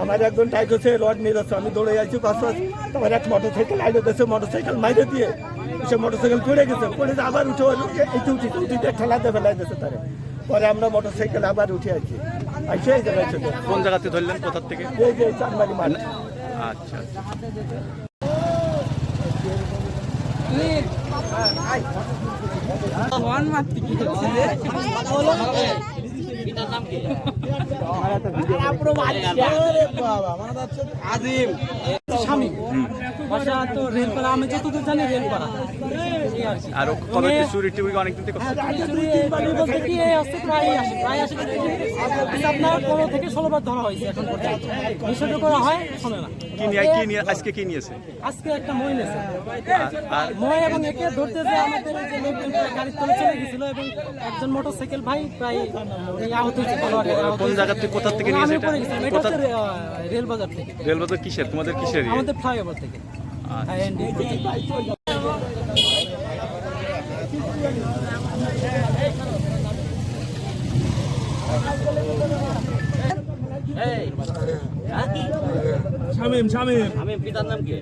আমার একজন টাইগোসে রড নিয়ে যাচ্ছে আমি দৌড়ে যাচ্ছি পাঁচ পাঁচ। তোমার এক মোটর সাইকেল আগে গেছে মোটর সাইকেল মাইরে দিয়ে সে মোটর সাইকেল পড়ে গেছে। পড়ে যে আবার উঠে এইটু উঠি উঠিতে ঠেলাতে ফেলাই দিয়েছে তারে। পরে আমরা মোটর সাইকেল আবার উঠে আছি আইসে এই জায়গায় চলে কোন জায়গাতে ধরলেন কোথার থেকে? এই যে চানবাড়ি মাঠ। আচ্ছা আচ্ছা। স্বামী বাসা তো রেলপাড়া আমি জানি রেলপাড়া এই আর কি আর ও কবে থেকে হয় কি নিয়ে আজকে কি নিয়েছে? আজকে একটা আর- মই ধরতে আমাদের লোকজন একজন মোটর সাইকেল ভাই প্রায় আহত হয়েছে কোন জায়গা থেকে কোথা থেকে নিয়েছে এটা? কোথা হচ্ছে রে- আহ, রেল বাজার রেলবাজার কিসের? তোমাদের কিসের ইয়ে? আমাদের ফ্লাইওভার থেকে। শামিম শামিম। আমি পিতার নাম কি?